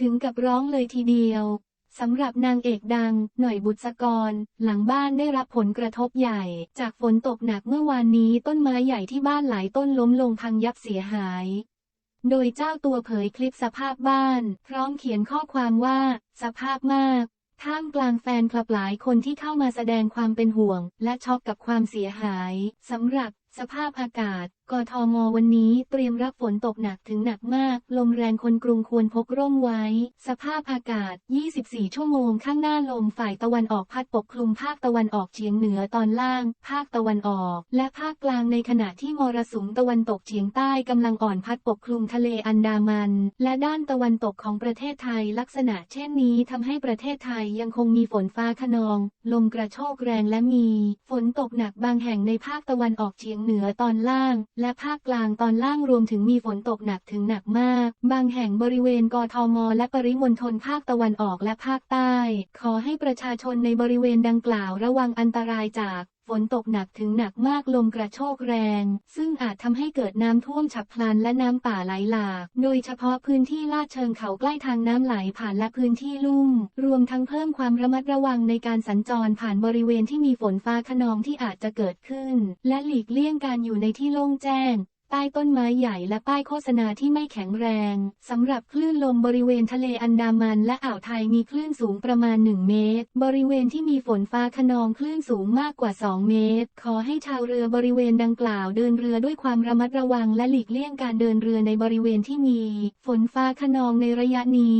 ถึงกับร้องเลยทีเดียวสำหรับนางเอกดัง หน่อยบุษกร หลังบ้านได้รับผลกระทบใหญ่ จากฝนตกหนักเมื่อวานนี้ต้นไม้ใหญ่ที่บ้านหลายต้นล้มลงพังยับเสียหาย โดยเจ้าตัวเผยคลิปสภาพบ้าน พร้อมเขียนข้อความว่า สภาพมาก ท่ามกลางแฟนคลับหลายคนที่เข้ามาแสดงความเป็นห่วง และช็อกกับความเสียหายสำหรับสภาพอากาศ กทมวันนี้เตรียมรับฝนตกหนักถึงหนักมาก ลมแรงคนกรุงควรพกร่มไว้ สภาพอากาศ 24 ชั่วโมงข้างหน้าลมฝ่ายตะวันออกพัดปกคลุมภาคตะวันออกเฉียงเหนือตอนล่าง ภาคตะวันออก และภาคกลางในขณะที่มรสุมตะวันตกเฉียงใต้กำลังอ่อนพัดปกคลุมทะเลอันดามัน และด้านตะวันตกของประเทศไทยลักษณะเช่นนี้ทำให้ประเทศไทยยังคงมีฝนฟ้าขนอง ลมกระโชกแรงและมี ฝนตกหนักบางแห่งในภาคตะวันออกเฉียงเหนือตอนล่าง และภาคกลางตอนล่างรวมถึงมีฝนตกหนักถึงหนักมาก บางแห่งบริเวณกทม และปริมณฑลภาคตะวันออกและภาคใต้ ขอให้ประชาชนในบริเวณดังกล่าวระวังอันตรายจาก ฝนตกหนักถึงหนักมากลมกระโชกแรง ซึ่งอาจทำให้เกิดน้ำท่วมฉับพลันและน้ำป่าไหลหลาก โดยเฉพาะพื้นที่ลาดเชิงเขาใกล้ทางน้ำไหลผ่านและพื้นที่ลุ่ม รวมทั้งเพิ่มความระมัดระวังในการสัญจรผ่านบริเวณที่มีฝนฟ้าขนองที่อาจจะเกิดขึ้น และหลีกเลี่ยงการอยู่ในที่โล่งแจ้ง ใต้ต้นไม้ใหญ่และป้ายโฆษณาที่ไม่แข็งแรง สำหรับคลื่นลมบริเวณทะเลอันดามันและอ่าวไทยมีคลื่นสูงประมาณ 1 เมตร บริเวณที่มีฝนฟ้าขนองคลื่นสูงมากกว่า 2 เมตร ขอให้ชาวเรือบริเวณดังกล่าวเดินเรือด้วยความระมัดระวังและหลีกเลี่ยงการเดินเรือในบริเวณที่มี ฝนฟ้าขนองในระยะนี้